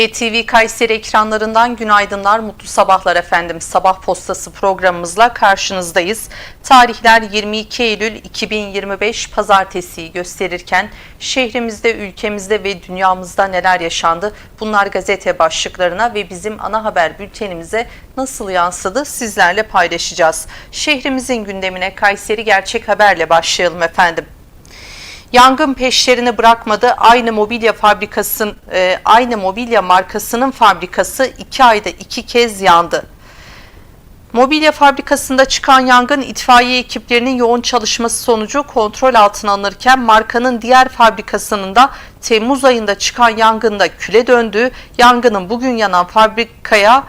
KTV Kayseri ekranlarından günaydınlar, mutlu sabahlar efendim. Sabah postası programımızla karşınızdayız. Tarihler 22 Eylül 2025 pazartesiyi gösterirken şehrimizde, ülkemizde ve dünyamızda neler yaşandı? Bunlar gazete başlıklarına ve bizim ana haber bültenimize nasıl yansıdı sizlerle paylaşacağız. Şehrimizin gündemine Kayseri Gerçek Haber'le başlayalım efendim. Yangın peşlerini bırakmadı. Aynı mobilya fabrikasının e, aynı mobilya markasının fabrikası iki ayda iki kez yandı. Mobilya fabrikasında çıkan yangın itfaiye ekiplerinin yoğun çalışması sonucu kontrol altına alınırken markanın diğer fabrikasının da Temmuz ayında çıkan yangında küle döndüğü, yangının bugün yanan fabrikaya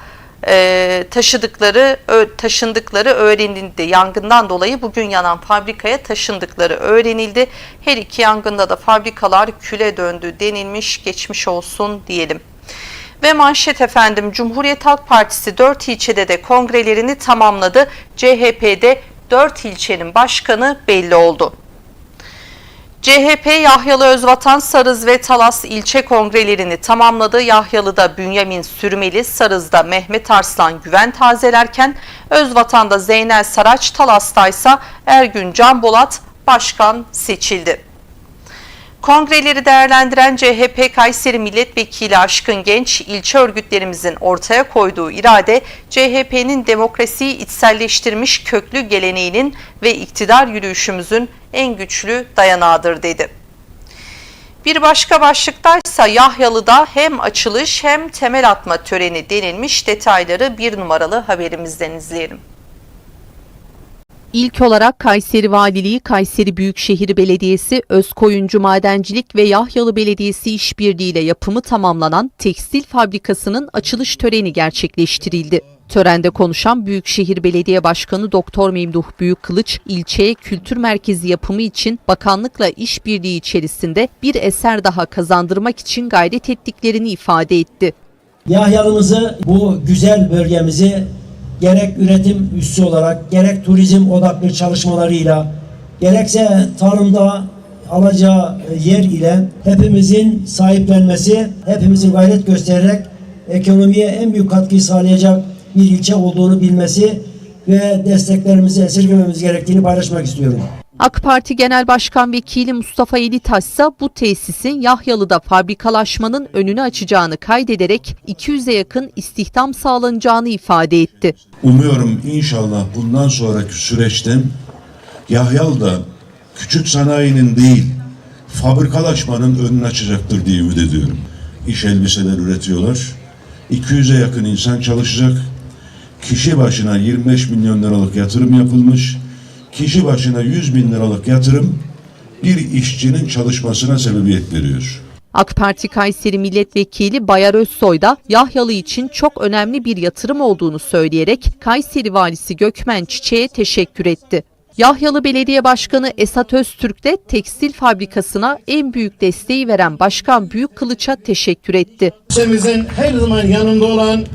e, taşıdıkları taşındıkları öğrenildi. Yangından dolayı bugün yanan fabrikaya taşındıkları öğrenildi. Her iki yangında da fabrikalar küle döndü denilmiş. Geçmiş olsun diyelim. Ve manşet efendim Cumhuriyet Halk Partisi 4 ilçede de kongrelerini tamamladı. CHP'de 4 ilçenin başkanı belli oldu. CHP Yahyalı Özvatan Sarız ve Talas ilçe kongrelerini tamamladı. Yahyalı'da Bünyamin Sürmeli, Sarız'da Mehmet Arslan Güven tazelerken Özvatan'da Zeynel Saraç, Talas'ta ise Ergün Can Bolat başkan seçildi. Kongreleri değerlendiren CHP Kayseri Milletvekili Aşkın Genç, ilçe örgütlerimizin ortaya koyduğu irade, CHP'nin demokrasiyi içselleştirmiş köklü geleneğinin ve iktidar yürüyüşümüzün en güçlü dayanağıdır dedi. Bir başka başlıktaysa Yahyalı'da hem açılış hem temel atma töreni denilmiş detayları bir numaralı haberimizden izleyelim. İlk olarak Kayseri Valiliği, Kayseri Büyükşehir Belediyesi, Özkoyuncu Madencilik ve Yahyalı Belediyesi işbirliğiyle yapımı tamamlanan tekstil fabrikasının açılış töreni gerçekleştirildi. Törende konuşan Büyükşehir Belediye Başkanı Doktor Memduh Büyükkılıç, ilçeye kültür merkezi yapımı için bakanlıkla işbirliği içerisinde bir eser daha kazandırmak için gayret ettiklerini ifade etti. Yahyalımızı bu güzel bölgemizi gerek üretim üssü olarak gerek turizm odaklı çalışmalarıyla gerekse tarımda alacağı yer ile hepimizin sahiplenmesi, hepimizin gayret göstererek ekonomiye en büyük katkıyı sağlayacak bir ilçe olduğunu bilmesi ve desteklerimizi esirgememiz gerektiğini paylaşmak istiyorum. AK Parti Genel Başkan Vekili Mustafa Elitaş ise bu tesisin Yahyalı'da fabrikalaşmanın önünü açacağını kaydederek 200'e yakın istihdam sağlanacağını ifade etti. Umuyorum inşallah bundan sonraki süreçte Yahyalı'da küçük sanayinin değil fabrikalaşmanın önünü açacaktır diye ümit ediyorum. İş elbiseler üretiyorlar. 200'e yakın insan çalışacak. Kişi başına 25 milyon liralık yatırım yapılmış. Kişi başına 100 bin liralık yatırım bir işçinin çalışmasına sebebiyet veriyor. AK Parti Kayseri Milletvekili Bayar Özsoy da Yahyalı için çok önemli bir yatırım olduğunu söyleyerek Kayseri Valisi Gökmen Çiçek'e teşekkür etti. Yahyalı Belediye Başkanı Esat Öztürk de tekstil fabrikasına en büyük desteği veren Başkan Büyükkılıç'a teşekkür etti. ilçemizin her zaman yanında olan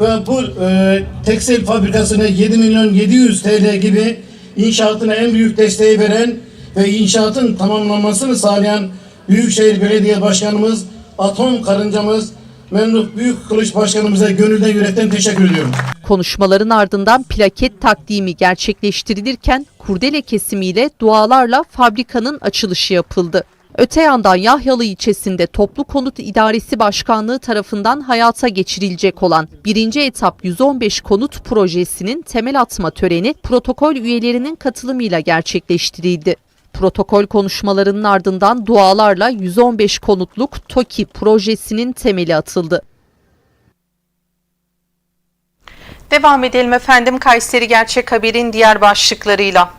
ve bu e, tekstil fabrikasına 7 milyon 700 TL gibi inşaatına en büyük desteği veren ve inşaatın tamamlanmasını sağlayan Büyükşehir Belediye Başkanımız, Atom Karıncamız, Memduh Büyük Kılıç Başkanımıza gönülden yürekten teşekkür ediyorum. Konuşmaların ardından plaket takdimi gerçekleştirilirken kurdele kesimiyle dualarla fabrikanın açılışı yapıldı. Öte yandan Yahyalı ilçesinde Toplu Konut İdaresi Başkanlığı tarafından hayata geçirilecek olan birinci etap 115 konut projesinin temel atma töreni protokol üyelerinin katılımıyla gerçekleştirildi. Protokol konuşmalarının ardından dualarla 115 konutluk TOKİ projesinin temeli atıldı. Devam edelim efendim Kayseri Gerçek Haber'in diğer başlıklarıyla.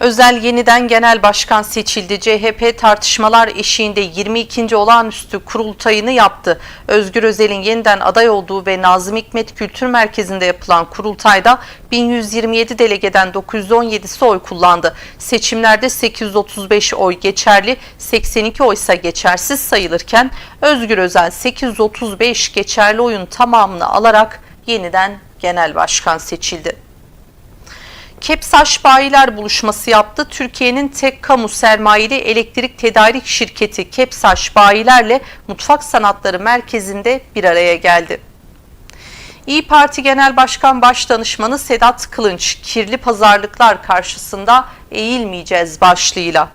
Özel yeniden genel başkan seçildi. CHP tartışmalar eşiğinde 22. olağanüstü kurultayını yaptı. Özgür Özel'in yeniden aday olduğu ve Nazım Hikmet Kültür Merkezi'nde yapılan kurultayda 1127 delegeden 917'si oy kullandı. Seçimlerde 835 oy geçerli, 82 oysa geçersiz sayılırken Özgür Özel 835 geçerli oyun tamamını alarak yeniden genel başkan seçildi. Kepsaş Bayiler buluşması yaptı. Türkiye'nin tek kamu sermayeli elektrik tedarik şirketi Kepsaş Bayilerle Mutfak Sanatları Merkezi'nde bir araya geldi. İyi Parti Genel Başkan Başdanışmanı Sedat Kılınç, kirli pazarlıklar karşısında eğilmeyeceğiz başlığıyla.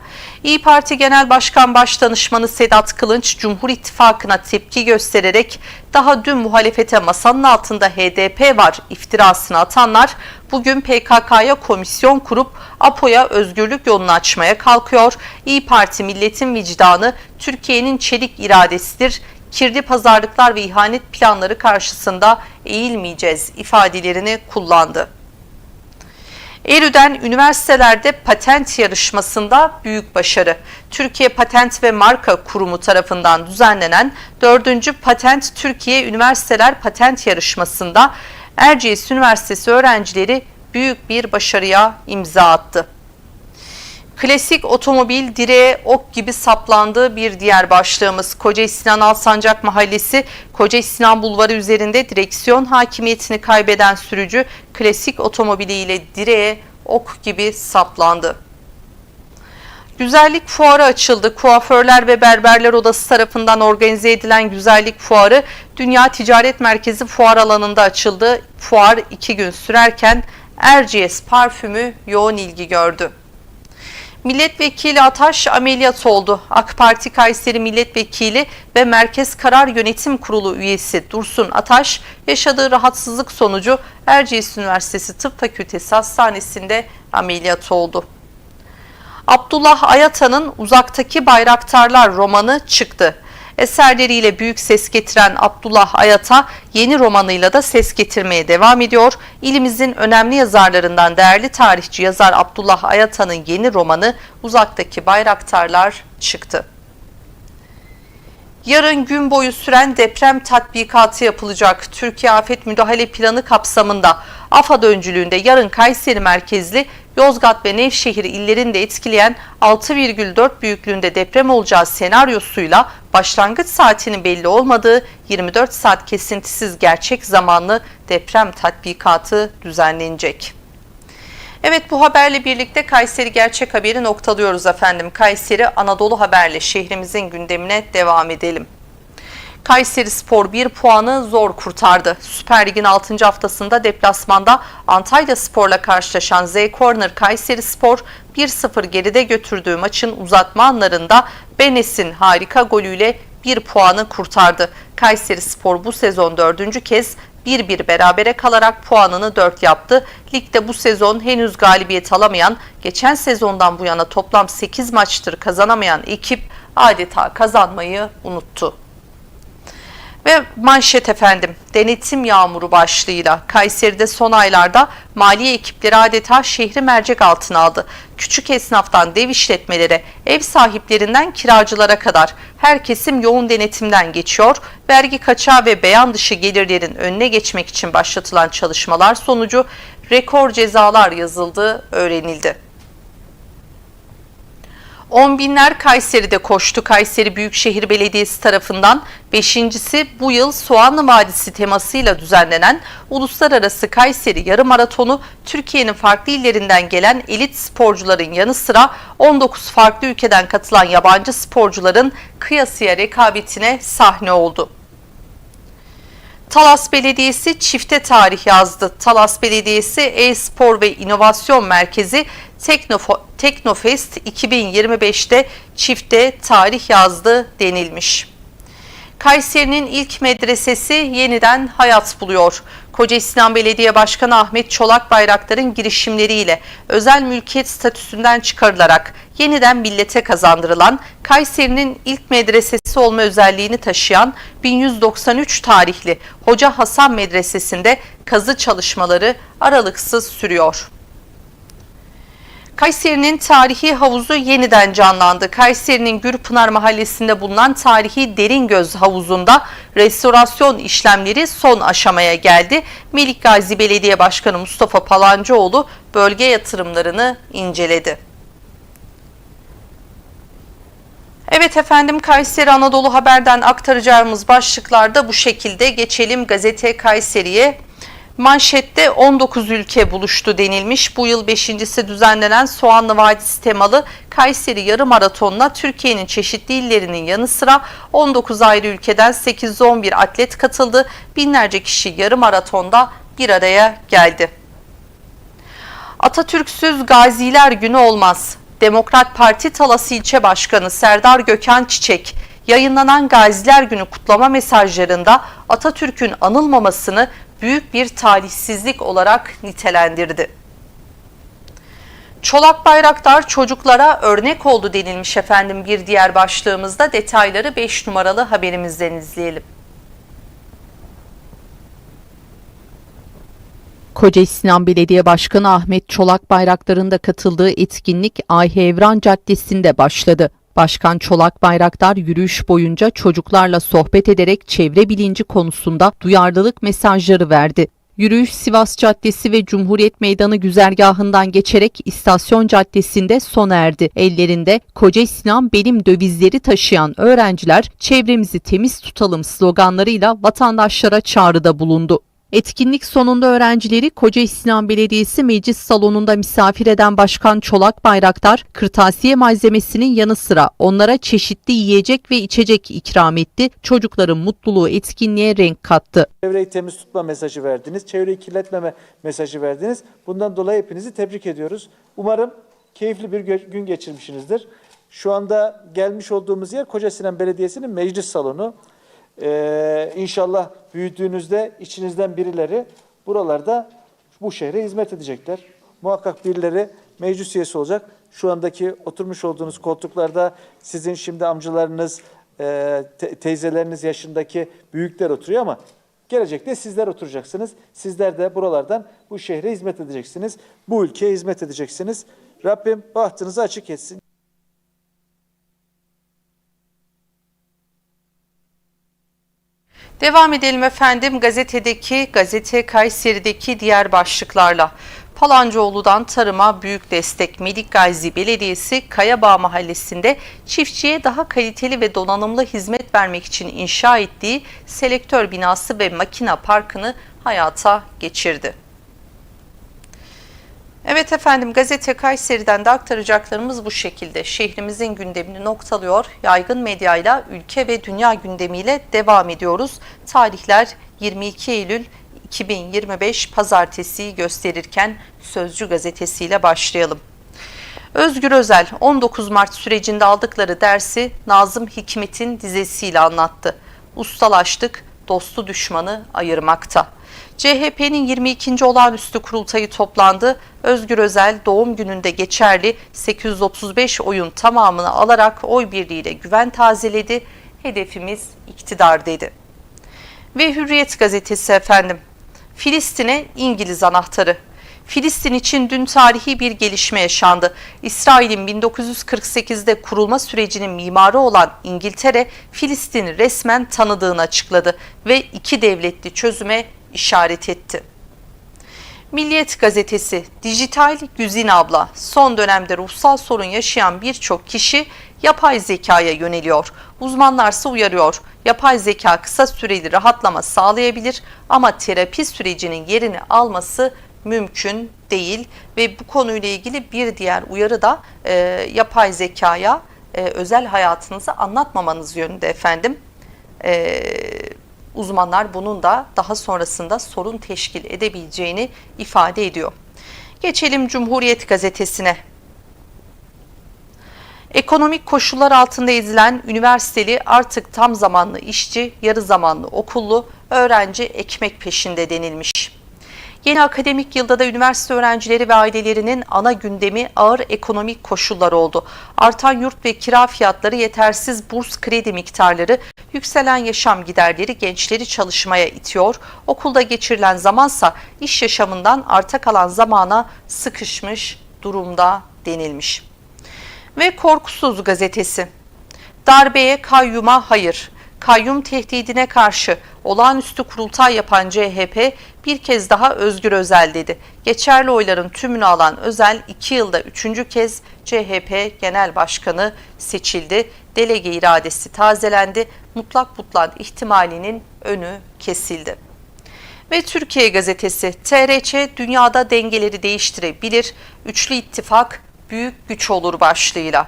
İyi Parti Genel Başkan Başdanışmanı Sedat Kılınç, Cumhur İttifakı'na tepki göstererek daha dün muhalefete masanın altında HDP var iftirasını atanlar, bugün PKK'ya komisyon kurup APO'ya özgürlük yolunu açmaya kalkıyor. İyi Parti milletin vicdanı, Türkiye'nin çelik iradesidir kirli pazarlıklar ve ihanet planları karşısında eğilmeyeceğiz ifadelerini kullandı. Erü'den üniversitelerde patent yarışmasında büyük başarı. Türkiye Patent ve Marka Kurumu tarafından düzenlenen 4. Patent Türkiye Üniversiteler Patent Yarışması'nda Erciyes Üniversitesi öğrencileri büyük bir başarıya imza attı. Klasik otomobil direğe ok gibi saplandığı bir diğer başlığımız Koca Sinan Alsancak Mahallesi Koca Sinan Bulvarı üzerinde direksiyon hakimiyetini kaybeden sürücü klasik otomobiliyle direğe ok gibi saplandı. Güzellik fuarı açıldı. Kuaförler ve Berberler Odası tarafından organize edilen güzellik fuarı Dünya Ticaret Merkezi fuar alanında açıldı. Fuar iki gün sürerken Erciyes parfümü yoğun ilgi gördü. Milletvekili Ataş ameliyat oldu. AK Parti Kayseri Milletvekili ve Merkez Karar Yönetim Kurulu üyesi Dursun Ataş yaşadığı rahatsızlık sonucu Erciyes Üniversitesi Tıp Fakültesi Hastanesi'nde ameliyat oldu. Abdullah Ayata'nın Uzaktaki Bayraktarlar romanı çıktı. Eserleriyle büyük ses getiren Abdullah Ayata yeni romanıyla da ses getirmeye devam ediyor. İlimizin önemli yazarlarından değerli tarihçi yazar Abdullah Ayata'nın yeni romanı Uzaktaki Bayraktarlar çıktı. Yarın gün boyu süren deprem tatbikatı yapılacak. Türkiye Afet Müdahale Planı kapsamında AFAD öncülüğünde yarın Kayseri merkezli Yozgat ve Nevşehir illerinde etkileyen 6,4 büyüklüğünde deprem olacağı senaryosuyla başlangıç saatinin belli olmadığı 24 saat kesintisiz gerçek zamanlı deprem tatbikatı düzenlenecek. Evet bu haberle birlikte Kayseri Gerçek Haberi noktalıyoruz efendim. Kayseri Anadolu Haber'le şehrimizin gündemine devam edelim. Kayseri Spor 1 puanı zor kurtardı. Süper Lig'in 6. haftasında deplasmanda Antalya Spor'la karşılaşan Z Corner Kayseri Spor 1-0 geride götürdüğü maçın uzatma anlarında Benes'in harika golüyle 1 puanı kurtardı. Kayseri Spor bu sezon 4. kez 1-1 berabere kalarak puanını 4 yaptı. Ligde bu sezon henüz galibiyet alamayan, geçen sezondan bu yana toplam 8 maçtır kazanamayan ekip adeta kazanmayı unuttu. Ve manşet efendim denetim yağmuru başlığıyla Kayseri'de son aylarda maliye ekipleri adeta şehri mercek altına aldı. Küçük esnaftan dev işletmelere, ev sahiplerinden kiracılara kadar her kesim yoğun denetimden geçiyor. Vergi kaçağı ve beyan dışı gelirlerin önüne geçmek için başlatılan çalışmalar sonucu rekor cezalar yazıldığı öğrenildi. On binler Kayseri'de koştu. Kayseri Büyükşehir Belediyesi tarafından beşincisi bu yıl Soğanlı Vadisi temasıyla düzenlenen Uluslararası Kayseri Yarım Maratonu Türkiye'nin farklı illerinden gelen elit sporcuların yanı sıra 19 farklı ülkeden katılan yabancı sporcuların kıyasıya rekabetine sahne oldu. Talas Belediyesi çifte tarih yazdı. Talas Belediyesi E-Spor ve İnovasyon Merkezi Teknofest 2025'te çifte tarih yazdı denilmiş. Kayseri'nin ilk medresesi yeniden hayat buluyor. Koca Sinan Belediye Başkanı Ahmet Çolak Bayraktar'ın girişimleriyle özel mülkiyet statüsünden çıkarılarak yeniden millete kazandırılan Kayseri'nin ilk medresesi olma özelliğini taşıyan 1193 tarihli Hoca Hasan Medresesi'nde kazı çalışmaları aralıksız sürüyor. Kayseri'nin tarihi havuzu yeniden canlandı. Kayseri'nin Gürpınar Mahallesi'nde bulunan tarihi Deringöz Havuzu'nda restorasyon işlemleri son aşamaya geldi. Melik Gazi Belediye Başkanı Mustafa Palancıoğlu bölge yatırımlarını inceledi. Evet efendim Kayseri Anadolu Haber'den aktaracağımız başlıklarda bu şekilde geçelim gazete Kayseri'ye. Manşette 19 ülke buluştu denilmiş. Bu yıl beşincisi düzenlenen Soğanlı Vadisi temalı Kayseri Yarım Maratonu'na Türkiye'nin çeşitli illerinin yanı sıra 19 ayrı ülkeden 811 atlet katıldı. Binlerce kişi yarım maratonda bir araya geldi. Atatürk'süz Gaziler Günü olmaz. Demokrat Parti Talas İlçe Başkanı Serdar Gökhan Çiçek, yayınlanan Gaziler Günü kutlama mesajlarında Atatürk'ün anılmamasını büyük bir talihsizlik olarak nitelendirdi. Çolak Bayraktar çocuklara örnek oldu denilmiş efendim bir diğer başlığımızda detayları 5 numaralı haberimizden izleyelim. Koca Sinan Belediye Başkanı Ahmet Çolak Bayraktar'ın da katıldığı etkinlik Ayhe Evran Caddesi'nde başladı. Başkan Çolak Bayraktar yürüyüş boyunca çocuklarla sohbet ederek çevre bilinci konusunda duyarlılık mesajları verdi. Yürüyüş Sivas Caddesi ve Cumhuriyet Meydanı güzergahından geçerek İstasyon Caddesi'nde sona erdi. Ellerinde Koca Sinan benim dövizleri taşıyan öğrenciler çevremizi temiz tutalım sloganlarıyla vatandaşlara çağrıda bulundu. Etkinlik sonunda öğrencileri Koca Sinan Belediyesi Meclis Salonu'nda misafir eden Başkan Çolak Bayraktar, kırtasiye malzemesinin yanı sıra onlara çeşitli yiyecek ve içecek ikram etti. Çocukların mutluluğu etkinliğe renk kattı. Çevreyi temiz tutma mesajı verdiniz. Çevreyi kirletmeme mesajı verdiniz. Bundan dolayı hepinizi tebrik ediyoruz. Umarım keyifli bir gün geçirmişsinizdir. Şu anda gelmiş olduğumuz yer Koca Sinan Belediyesi'nin meclis salonu. Ee, inşallah büyüdüğünüzde içinizden birileri buralarda bu şehre hizmet edecekler. Muhakkak birileri meclis üyesi olacak. Şu andaki oturmuş olduğunuz koltuklarda sizin şimdi amcalarınız, e, te- teyzeleriniz yaşındaki büyükler oturuyor ama gelecekte sizler oturacaksınız. Sizler de buralardan bu şehre hizmet edeceksiniz. Bu ülkeye hizmet edeceksiniz. Rabbim bahtınızı açık etsin. Devam edelim efendim gazetedeki, gazete Kayseri'deki diğer başlıklarla. Palancıoğlu'dan tarıma büyük destek Melik Gazi Belediyesi Kayabağ Mahallesi'nde çiftçiye daha kaliteli ve donanımlı hizmet vermek için inşa ettiği selektör binası ve makina parkını hayata geçirdi. Evet efendim gazete Kayseri'den de aktaracaklarımız bu şekilde. Şehrimizin gündemini noktalıyor. Yaygın medyayla ülke ve dünya gündemiyle devam ediyoruz. Tarihler 22 Eylül 2025 pazartesiyi gösterirken Sözcü gazetesiyle başlayalım. Özgür Özel 19 Mart sürecinde aldıkları dersi Nazım Hikmet'in dizesiyle anlattı. Ustalaştık, dostu düşmanı ayırmakta. CHP'nin 22. olağanüstü kurultayı toplandı. Özgür Özel doğum gününde geçerli 835 oyun tamamını alarak oy birliğiyle güven tazeledi. Hedefimiz iktidar dedi. Ve Hürriyet gazetesi efendim. Filistin'e İngiliz anahtarı. Filistin için dün tarihi bir gelişme yaşandı. İsrail'in 1948'de kurulma sürecinin mimarı olan İngiltere, Filistin'i resmen tanıdığını açıkladı ve iki devletli çözüme işaret etti. Milliyet gazetesi Dijital Güzin abla son dönemde ruhsal sorun yaşayan birçok kişi yapay zekaya yöneliyor. Uzmanlarsa uyarıyor. Yapay zeka kısa süreli rahatlama sağlayabilir ama terapi sürecinin yerini alması mümkün değil ve bu konuyla ilgili bir diğer uyarı da e, yapay zekaya e, özel hayatınızı anlatmamanız yönünde efendim. E, uzmanlar bunun da daha sonrasında sorun teşkil edebileceğini ifade ediyor. Geçelim Cumhuriyet gazetesine. Ekonomik koşullar altında ezilen üniversiteli artık tam zamanlı işçi, yarı zamanlı okullu, öğrenci ekmek peşinde denilmiş. Yeni akademik yılda da üniversite öğrencileri ve ailelerinin ana gündemi ağır ekonomik koşullar oldu. Artan yurt ve kira fiyatları, yetersiz burs kredi miktarları, yükselen yaşam giderleri gençleri çalışmaya itiyor. Okulda geçirilen zamansa iş yaşamından arta kalan zamana sıkışmış durumda denilmiş. Ve Korkusuz gazetesi. Darbeye kayyuma hayır. Kayyum tehdidine karşı olağanüstü kurultay yapan CHP bir kez daha Özgür Özel dedi. Geçerli oyların tümünü alan Özel iki yılda üçüncü kez CHP Genel Başkanı seçildi. Delege iradesi tazelendi. Mutlak butlan ihtimalinin önü kesildi. Ve Türkiye Gazetesi, TRC dünyada dengeleri değiştirebilir, üçlü ittifak büyük güç olur başlığıyla.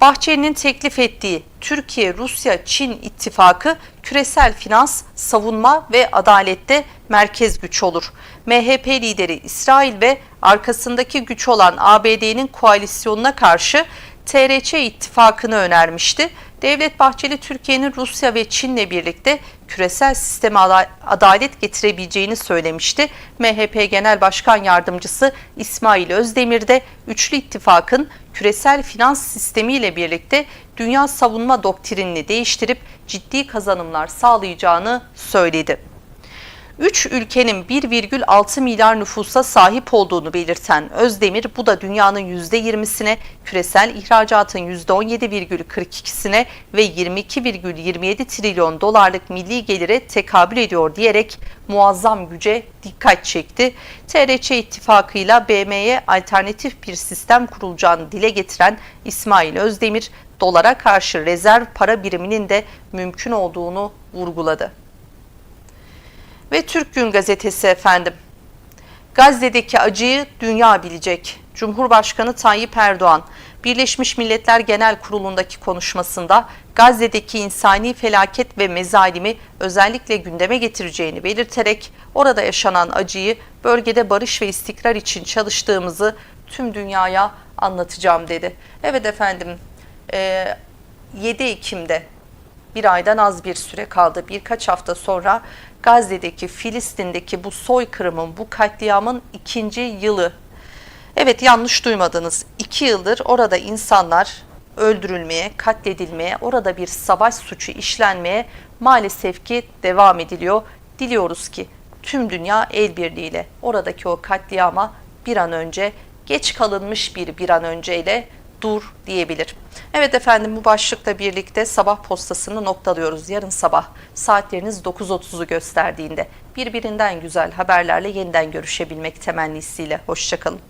Bahçeli'nin teklif ettiği Türkiye, Rusya, Çin ittifakı küresel finans, savunma ve adalette merkez güç olur. MHP lideri İsrail ve arkasındaki güç olan ABD'nin koalisyonuna karşı TRC ittifakını önermişti. Devlet Bahçeli Türkiye'nin Rusya ve Çin'le birlikte küresel sisteme ada- adalet getirebileceğini söylemişti. MHP Genel Başkan Yardımcısı İsmail Özdemir de üçlü ittifakın küresel finans sistemiyle birlikte dünya savunma doktrinini değiştirip ciddi kazanımlar sağlayacağını söyledi. 3 ülkenin 1,6 milyar nüfusa sahip olduğunu belirten Özdemir, bu da dünyanın %20'sine, küresel ihracatın %17,42'sine ve 22,27 trilyon dolarlık milli gelire tekabül ediyor diyerek muazzam güce dikkat çekti. TRC ittifakıyla BM'ye alternatif bir sistem kurulacağını dile getiren İsmail Özdemir, dolara karşı rezerv para biriminin de mümkün olduğunu vurguladı. Ve Türk Gün Gazetesi efendim. Gazze'deki acıyı dünya bilecek. Cumhurbaşkanı Tayyip Erdoğan, Birleşmiş Milletler Genel Kurulu'ndaki konuşmasında Gazze'deki insani felaket ve mezalimi özellikle gündeme getireceğini belirterek orada yaşanan acıyı bölgede barış ve istikrar için çalıştığımızı tüm dünyaya anlatacağım dedi. Evet efendim, e, 7 Ekim'de bir aydan az bir süre kaldı. Birkaç hafta sonra Gazze'deki, Filistin'deki bu soykırımın, bu katliamın ikinci yılı. Evet yanlış duymadınız. İki yıldır orada insanlar öldürülmeye, katledilmeye, orada bir savaş suçu işlenmeye maalesef ki devam ediliyor. Diliyoruz ki tüm dünya el birliğiyle oradaki o katliama bir an önce geç kalınmış bir bir an önceyle dur diyebilir. Evet efendim bu başlıkla birlikte sabah postasını noktalıyoruz. Yarın sabah saatleriniz 9.30'u gösterdiğinde birbirinden güzel haberlerle yeniden görüşebilmek temennisiyle. Hoşçakalın.